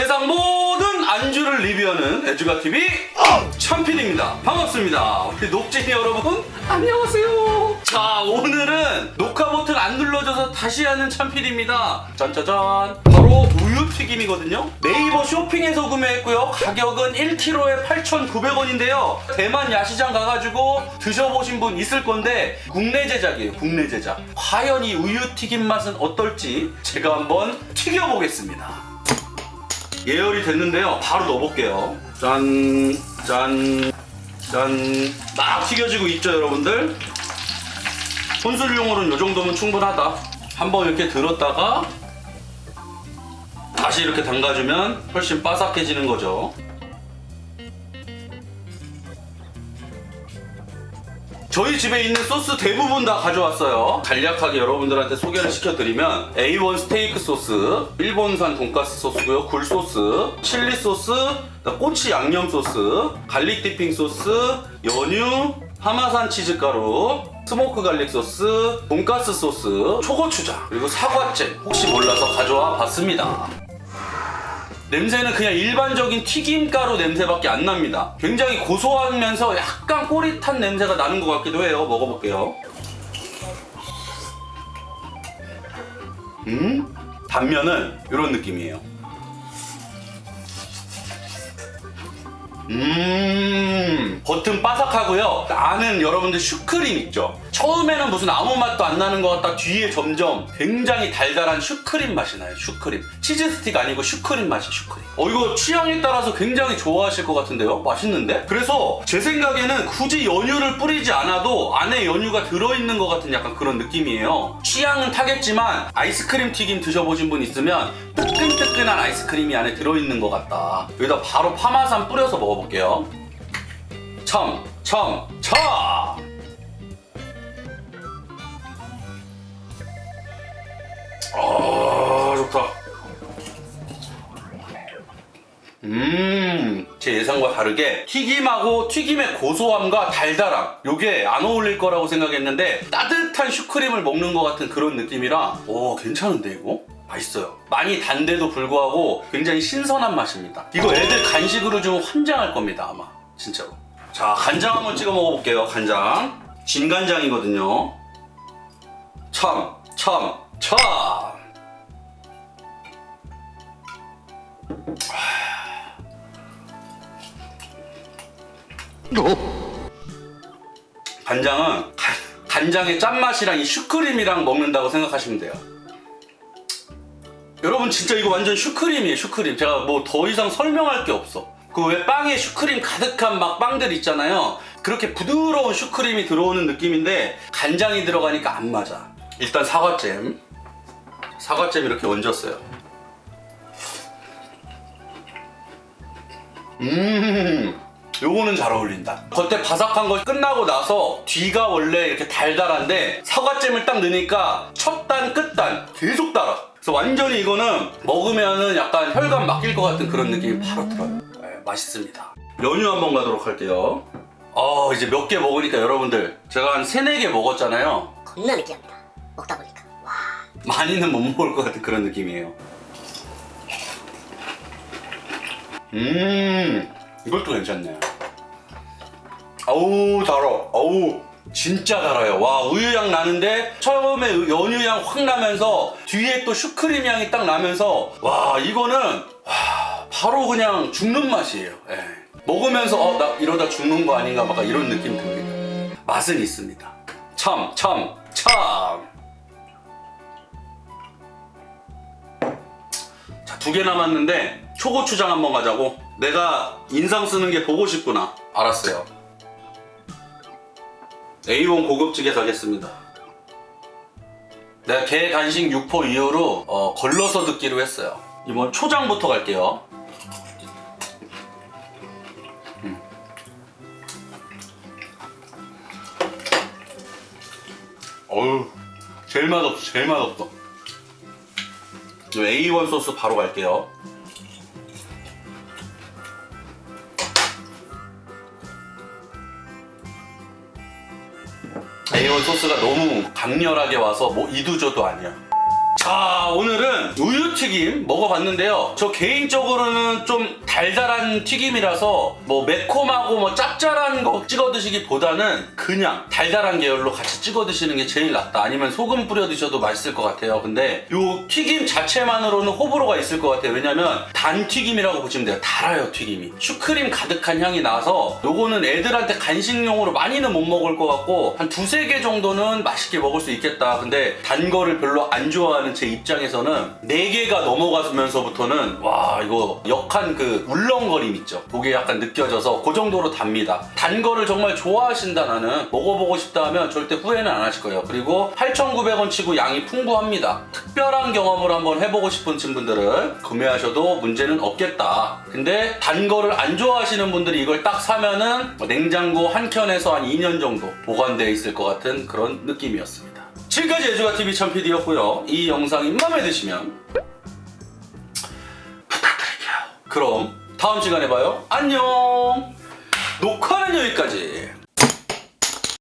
세상 모든 안주를 리뷰하는 에듀가TV 참필입니다. 반갑습니다. 우리 녹진이 여러분, 안녕하세요. 자, 오늘은 녹화 버튼 안 눌러져서 다시 하는 참필입니다. 짠짜잔. 바로 우유 튀김이거든요. 네이버 쇼핑에서 구매했고요. 가격은 1kg에 8,900원인데요. 대만 야시장 가가지고 드셔보신 분 있을 건데, 국내 제작이에요, 국내 제작. 과연 이 우유 튀김 맛은 어떨지 제가 한번 튀겨보겠습니다. 예열이 됐는데요. 바로 넣어볼게요. 짠, 짠, 짠. 막 튀겨지고 있죠, 여러분들? 혼술용으로는 이 정도면 충분하다. 한번 이렇게 들었다가 다시 이렇게 담가주면 훨씬 바삭해지는 거죠. 저희 집에 있는 소스 대부분 다 가져왔어요. 간략하게 여러분들한테 소개를 시켜드리면 A1 스테이크 소스, 일본산 돈가스 소스고요, 굴 소스, 칠리 소스, 꼬치 양념 소스, 갈릭 디핑 소스, 연유, 하마산 치즈가루, 스모크 갈릭 소스, 돈가스 소스, 초고추장, 그리고 사과잼 혹시 몰라서 가져와 봤습니다. 냄새는 그냥 일반적인 튀김가루 냄새밖에 안 납니다. 굉장히 고소하면서 약간 꼬릿한 냄새가 나는 것 같기도 해요. 먹어볼게요. 음? 단면은 이런 느낌이에요. 음, 겉은 바삭하고요. 안은 여러분들 슈크림 있죠? 처음에는 무슨 아무 맛도 안 나는 것 같다 뒤에 점점 굉장히 달달한 슈크림 맛이 나요. 슈크림. 치즈 스틱 아니고 슈크림 맛이 슈크림. 어, 이거 취향에 따라서 굉장히 좋아하실 것 같은데요? 맛있는데? 그래서 제 생각에는 굳이 연유를 뿌리지 않아도 안에 연유가 들어있는 것 같은 약간 그런 느낌이에요. 취향은 타겠지만 아이스크림 튀김 드셔보신 분 있으면 뜨끈뜨끈한 아이스크림이 안에 들어있는 것 같다. 여기다 바로 파마산 뿌려서 먹어볼게요. 첨, 첨, 첨! 아, 좋다. 음, 제 예상과 다르게 튀김하고 튀김의 고소함과 달달함 요게 안 어울릴 거라고 생각했는데 따뜻한 슈크림을 먹는 것 같은 그런 느낌이라 오 괜찮은데 이거? 맛있어요. 많이 단데도 불구하고 굉장히 신선한 맛입니다. 이거 애들 간식으로 좀 환장할 겁니다 아마 진짜로. 자 간장 한번 찍어 먹어볼게요 간장. 진간장이거든요. 참, 참, 참. 간장은 간- 간장의 짠맛이랑 이 슈크림이랑 먹는다고 생각하시면 돼요. 여러분 진짜 이거 완전 슈크림이에요 슈크림. 제가 뭐 더 이상 설명할 게 없어. 그 왜 빵에 슈크림 가득한 막 빵들 있잖아요. 그렇게 부드러운 슈크림이 들어오는 느낌인데 간장이 들어가니까 안 맞아. 일단 사과잼. 사과잼 이렇게 얹었어요. 음. 요거는 잘 어울린다. 겉에 바삭한 거 끝나고 나서 뒤가 원래 이렇게 달달한데 사과잼을 딱 넣으니까 첫 단, 끝단 계속 달아. 그래서 완전히 이거는 먹으면은 약간 혈관 막힐 것 같은 그런 느낌이 바로 들어요. 네, 맛있습니다. 연유 한번 가도록 할게요. 어, 이제 몇 개 먹으니까 여러분들 제가 한 세네 개 먹었잖아요. 겁나 느끼합니다. 먹다 보니까. 와. 많이는 못 먹을 것 같은 그런 느낌이에요. 음, 이것도 괜찮네. 아우, 달아. 아우, 진짜 달아요. 와, 우유향 나는데 처음에 연유향 확 나면서 뒤에 또 슈크림 향이 딱 나면서 와, 이거는 와, 바로 그냥 죽는 맛이에요. 예. 먹으면서 어, 나 이러다 죽는 거 아닌가 막 이런 느낌 듭니다. 맛은 있습니다. 참, 참, 참. 자, 두 개 남았는데 초고추장 한번 가자고. 내가 인상 쓰는 게 보고 싶구나. 알았어요. A1 고급지게 가겠습니다. 내가 개 간식 6포 이후로 어, 걸러서 듣기로 했어요. 이번 초장부터 갈게요. 어우, 제일 맛없어, 제일 맛없어. 이 A1 소스 바로 갈게요. A1 소스가 너무 강렬하게 와서 뭐 이두저도 아니야. 자 오늘은 우유튀김 먹어봤는데요. 저 개인적으로는 좀 달달한 튀김이라서 뭐 매콤하고 뭐 짭짤한 거 찍어 드시기 보다는 그냥 달달한 계열로 같이 찍어 드시는 게 제일 낫다. 아니면 소금 뿌려 드셔도 맛있을 것 같아요. 근데 요 튀김 자체만으로는 호불호가 있을 것 같아요. 왜냐면 단 튀김이라고 보시면 돼요. 달아요 튀김이. 슈크림 가득한 향이 나서 요거는 애들한테 간식용으로 많이는 못 먹을 것 같고 한 두세 개 정도는 맛있게 먹을 수 있겠다. 근데 단 거를 별로 안 좋아 하는 제 입장에서는 네 개가 넘어가면서부터는 와 이거 역한 그 울렁거림 있죠. 그게 약간 느껴져서 그 정도로 답니다. 단 거를 정말 좋아하신다 나는. 먹어보고 싶다 하면 절대 후회는 안 하실 거예요. 그리고 8,900원 치고 양이 풍부합니다. 특별한 경험을 한번 해보고 싶은 분들은 구매하셔도 문제는 없겠다. 근데 단 거를 안 좋아하시는 분들이 이걸 딱 사면은 뭐 냉장고 한 켠에서 한 2년 정도 보관되어 있을 것 같은 그런 느낌이었습니다 지금까지 애주가TV 참PD였고요. 이 영상이 마음에 드시면 부탁드릴게요. 그럼 다음 시간에 봐요. 안녕! 녹화는 여기까지